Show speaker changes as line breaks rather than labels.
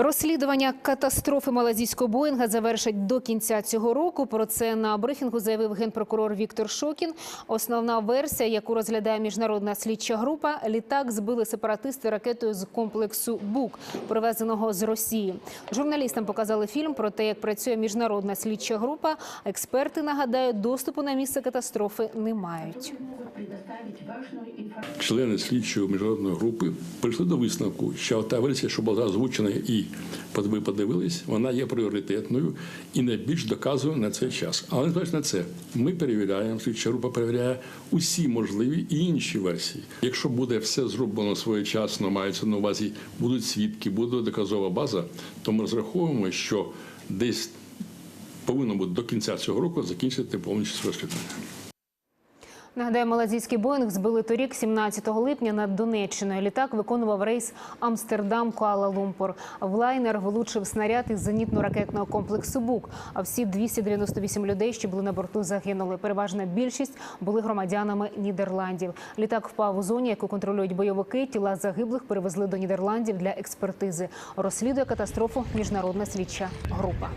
Розслідування катастрофи малазійського Боїнга завершать до кінця цього року. Про це на брифінгу заявив генпрокурор Віктор Шокін. Основна версія, яку розглядає міжнародна слідча група, літак збили сепаратисти ракетою з комплексу БУК, привезеного з Росії. Журналістам показали фільм про те, як працює міжнародна слідча група. Експерти нагадають, доступу на місце катастрофи не мають.
Члени слідчої міжнародної групи прийшли до висновку, що та версія, що була озвучена і ви подивились, вона є пріоритетною і найбільш доказує на цей час. Але незважаючи на це, ми перевіряємо, слідча група перевіряє усі можливі і інші версії. Якщо буде все зроблено своєчасно, мається на увазі, будуть свідки, буде доказова база, то ми розраховуємо, що десь повинно бути до кінця цього року закінчити повністю розслідування.
Нагадаю, малазійський Боїнг збили торік, 17 липня, над Донеччиною. Літак виконував рейс Амстердам-Куала-Лумпур. В лайнер влучив снаряд із зенітно-ракетного комплексу БУК. А всі 298 людей, що були на борту, загинули. Переважна більшість були громадянами Нідерландів. Літак впав у зоні, яку контролюють бойовики. Тіла загиблих перевезли до Нідерландів для експертизи. Розслідує катастрофу міжнародна слідча група.